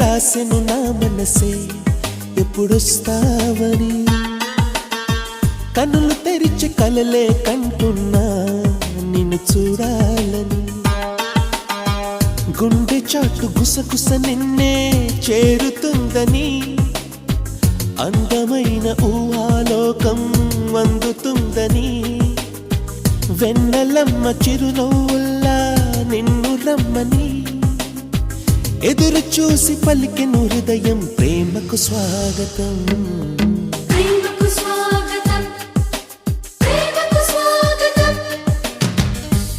రాసెను నా మనసే ఎప్పుడొస్తావని కన్నులు తెరిచి కలలే కంటున్నా నిన్ను చూడాలని. గుండె చాటు గుసగుస నిన్నే చేరుతుందని అందమైన ఊహాలోకం అందుతుందని వెన్నెలమ్మ చిరునవ్వుల్లా నిన్ను రమ్మని ఎదురు చూసి పలికెను హృదయం ప్రేమకు స్వాగతం.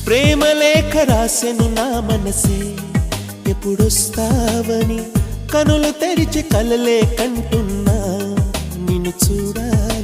ప్రేమ లేఖ రాసెను నా మనసే. ఎప్పుడొస్తావని కనులు తెరిచి కలలే కంటున్నా. నిన్ను చూడాలని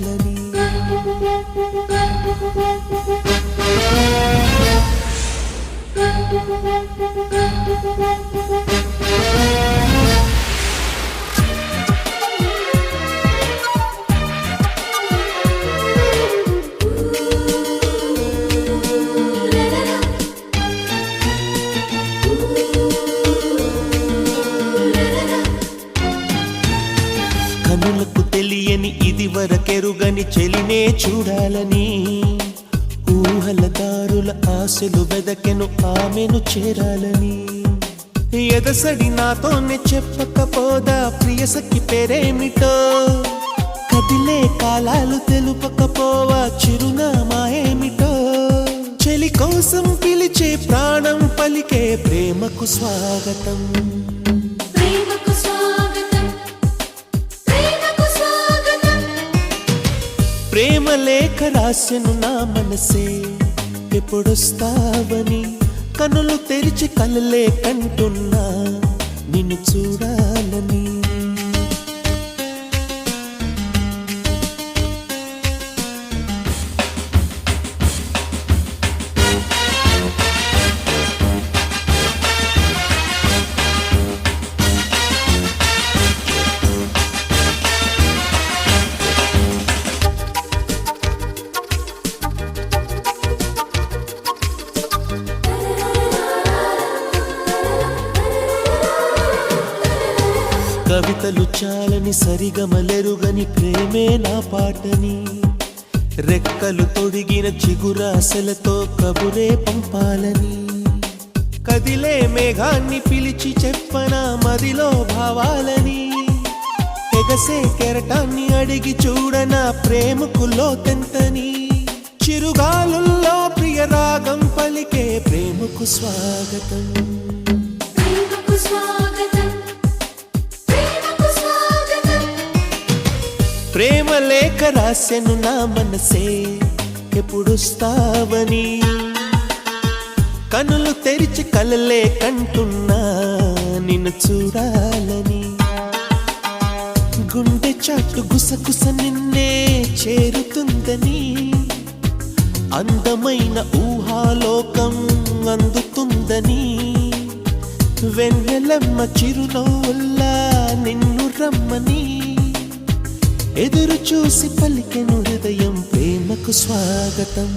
కనులకు తెలియని ఇది వరకెరుగని చెలినే చూడాలని. ఊహలదారుల ఆశలు వెదకెను ఆమెను చేరాలని. ఎదసడి నాతోనే చెప్పకపోదా ప్రియసఖి పేరేమిటో. కదిలే కాలాలు తెలుపకపోవా చిరునామా ఏమిటో. చెలి కోసం పిలిచే ప్రాణం పలికే ప్రేమకు స్వాగతం. లేఖ రాసెను నా మనసే. ఎప్పుడొస్తావని కనులు తెరిచి కలలే కంటున్నా. నిన్ను చూడ కవితలు చాలని సరిగమలెరుగని ప్రేమే నా పాటని. రెక్కలు తొడిగిన చిగురాశలతో కబురే పంపాలని. కదిలే మేఘాన్ని పిలిచి చెప్పన మదిలో భావాలని. ఎగసే కెరటాన్ని అడిగి చూడన ప్రేమకు లోతెంతని. చిరుగాలుల్లో ప్రియ రాగం పలికే ప్రేమకు స్వాగతం. ప్రేమకు స్వాగతం ప్రేమ లేఖ రాసెను నా మనసే ఎప్పుడుస్తావని? కనులు తెరిచి కలలే కంటున్నా నిన్ను చూడాలని. గుండె చాటు గుసగుస నిన్నే చేరుతుందని. అందమైన ఊహాలోకం అందుతుందని. వెన్నెలమ్మ చిరునవ్వుల్లా నిన్ను రమ్మని. ఎదురు చూసి పలికెను హృదయం ప్రేమకు స్వాగతం.